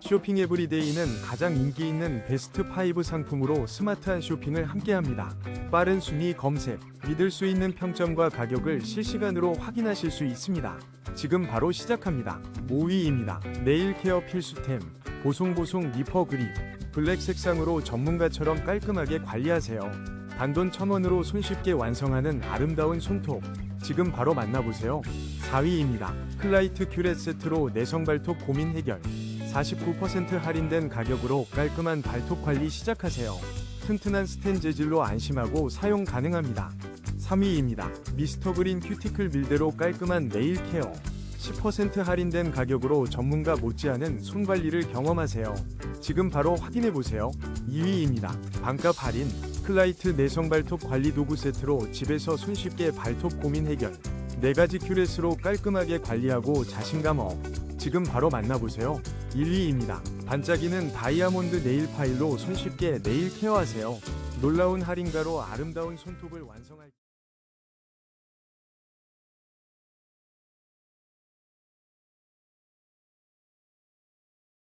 쇼핑 에브리데이는 가장 인기 있는 베스트 5 상품으로 스마트한 쇼핑을 함께합니다. 빠른 순위 검색, 믿을 수 있는 평점과 가격을 실시간으로 확인하실 수 있습니다. 지금 바로 시작합니다. 5위입니다. 네일 케어 필수템, 보송보송 니퍼 그립, 블랙 색상으로 전문가처럼 깔끔하게 관리하세요. 단돈 1000원으로 손쉽게 완성하는 아름다운 손톱. 지금 바로 만나보세요. 4위입니다. 클라이트 큐렛 세트로 내성 발톱 고민 해결. 49% 할인된 가격으로 깔끔한 발톱 관리 시작하세요. 튼튼한 스텐 재질로 안심하고 사용 가능합니다. 3위입니다. 미스터 그린 큐티클 밀대로 깔끔한 네일 케어. 10% 할인된 가격으로 전문가 못지않은 손 관리를 경험하세요. 지금 바로 확인해 보세요. 2위입니다. 반값 할인 클라이트 내성 발톱 관리 도구 세트로 집에서 손쉽게 발톱 고민 해결. 4가지 큐렛으로 깔끔하게 관리하고 자신감 업. 지금 바로 만나보세요. 1위입니다. 반짝이는 다이아몬드 네일 파일로 손쉽게 네일 케어하세요. 놀라운 할인가로 아름다운 손톱을 완성할